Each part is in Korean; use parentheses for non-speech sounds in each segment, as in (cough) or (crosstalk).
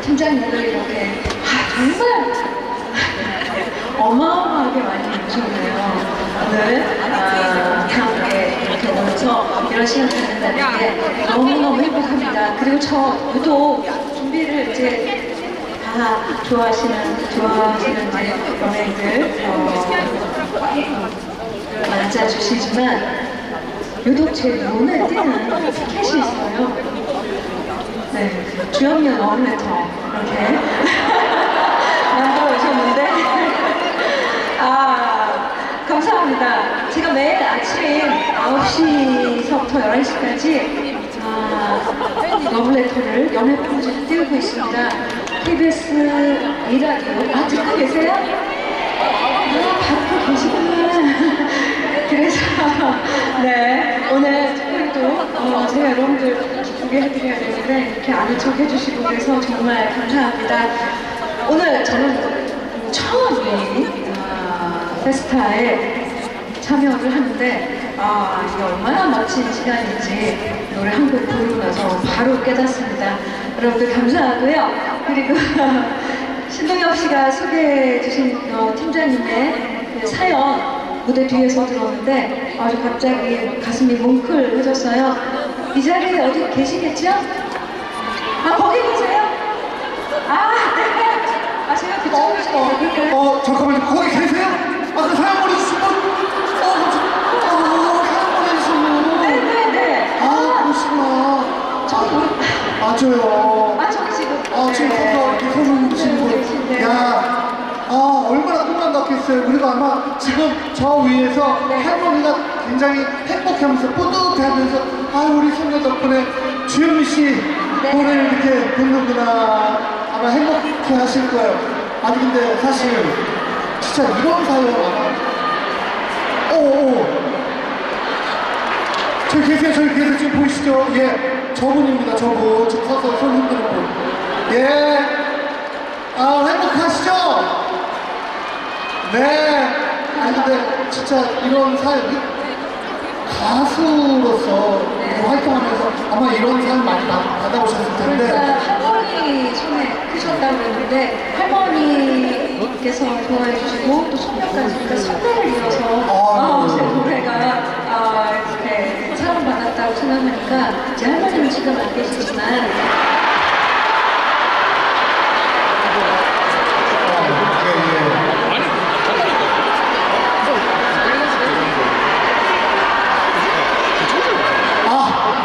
팀장님들 이렇게 아, 정말 어마어마하게 많이 오셨네요. 오늘 아, 함께 이렇게 오셔서 이런 시간 갖는다는 게 너무너무 행복합니다. 그리고 저 유독 준비를 이제 다 좋아하시는 좋아하시는 이제 연예인들 어, 맞아주시지만 유독 제 눈에 띄는 티켓이 있어요. 네, 주연미는 어울레터 이렇게 (laughs) 만들어 오셨는데 (laughs) 아 감사합니다. 제가 매일 아침 9시서부터 11시까지 아, 러브레터를 연애 프로젝트 띄우고 있습니다. KBS 이라디오 아 듣고 계세요? 아, 받고 계시구나. (laughs) 그래서 네 오늘 특별히 또 어, 제가 여러분들 기쁘게 해드려야 되는데 이렇게 아는 척 해주시고 그래서 정말 감사합니다. 오늘 저는 처음 이 아, 페스타에 참여를 하는데 아 이게 얼마나 멋진 시간인지 노래 한 곡 부르고 나서 바로 깨닫습니다. 여러분들 감사하고요. 그리고 (laughs) 신동엽 씨가 소개해 주신 어, 팀장님의 그 사연 무대 뒤에서 들었는데 아주 갑자기 가슴이 뭉클해졌어요. 이 자리에 어디 계시겠죠? 아 거기 계세요? 아 네. (laughs) 아 제가 그쪽으로 좀 어, 잠깐만요. 거기 계세요? 아까 사연머리 주신 분? 어, 저- 어, 사연머리 주신 분. 네네네. 아, 그러시구나. 저기 우리 맞아요. 아 저기 지금 아, 지금 네. 거기서 이렇게 손을 드시는 계신데. 분. 야, 아, 얼마나 같겠어요. 그리고 아마 지금 저 위에서 네. 할머니가 굉장히 행복해하면서 뿌듯해하면서 아, 우리 손녀 덕분에 주현미 씨 네. 노래를 이렇게 듣는구나. 아마 행복해 하실 거예요. 아니, 근데 사실 진짜 이런 사연 아마 오오 저기 계세요 저기 계세요 지금 보이시죠 예 저분입니다 저분 지금 서서 손 흔드는 분예아 행복하시죠 네 아니 근데 진짜 이런 사연 가수로서 활동하면서 아마 이런 사연 많이 받- 받아보셨을 텐데 그러니까 할머니 손에 크셨다고 그랬는데 할머니께서 좋아해 주시고 또 손녀까지 그러니까 선배를 이어서 아유. 아, 제 노래가 아, 이렇게 사랑받았다고 생각하니까 제 할머니는 지금 안 계시지만 예, 예. 아,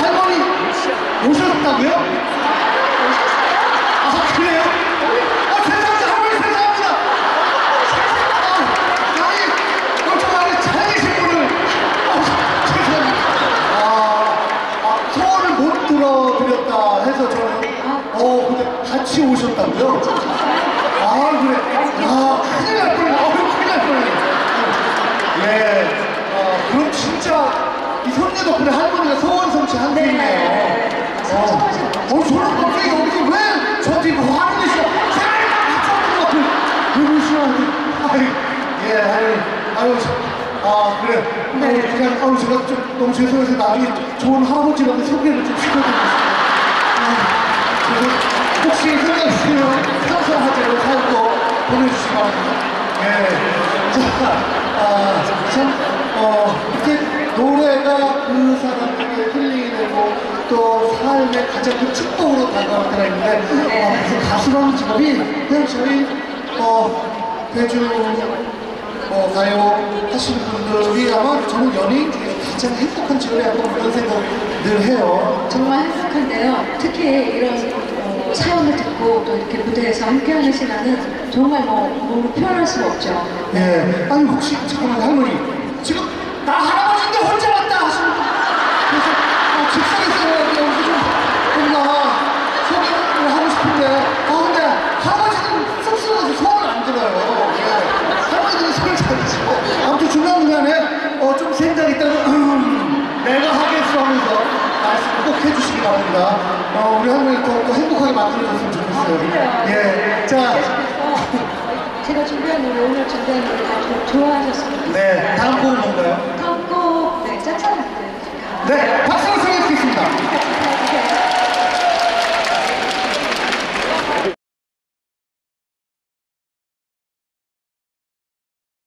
할머니 오셨다고요? 아 그래요? 아 죄송합니다 할머니 죄송합니다 아 아니 어쩌면 안에 잘계신 분을 아 죄송합니다 아, 아 소원을 못 들어드렸다 해서 저는 어 근데 같이 오셨다고요? 아 그래. 아 큰일 날 뻔했네. 어 큰일 날 뻔했네. 예 어, 그럼 진짜 이 손녀 덕분에 할머니가 소원 성취한 네. 셈이네요 어, 어, 저는 갑자기 여기서 왜 저한테 이거 화를 내시고 사람이 맞춰는 것 같은 아유 예 아유 아유 저- 아 그래. 네. 그냥 아유 제가 좀 너무 죄송해서 나중에 좋은 할아버지한테 소개를 좀 그래서 혹시 생각있으면 상상하자로 사연도 보내주시기 바랍니다 예. 자, 아, 참, 어, 이렇게 노래가 그 사람에게 힐링이 되고 또 삶의 가장 큰 축복으로 다가올 때가 있는데 어, 그래서 가수라는 직업이 그냥 저희 어, 대중 어, 가요 하시는 분들이 아마 저는 연예인 중에서 가장 행복한 직업이 아닐까 그런 생각을 늘 해요. 정말 행복한데요. 특히 이런 어, 사연을 듣고 또 이렇게 무대에서 함께하는 시간은 정말 뭐 너무 표현할 수가 없죠. 예. 아니 혹시 잠깐만 할머니 지금 나 할아버지인데 혼자 왔다 하시는 분 그래서 아, 즉석에서 여기서 좀 뭔가 소개를 하고 싶은데 아 근데 할아버지는 쑥스러워서 소원을 안 들어요. 예. 할머니들은 소원을 잘 드시고 아무튼 중간중간에 어, 좀 생각 있다고 음, 내가 하겠어 하면서 말씀 꼭 해주시기 바랍니다. 어, 우리 할머니 더, 더 행복하게 만들어줬으면 좋겠어요. 아. 예. 자. 제가 준비한 노래, 오늘 준비한 노래 다 좋아하셨으면 좋겠습니다. 네, 다음 곡은 뭔가요? 다음 곡, 네, 짝사랑들. 네, 박수!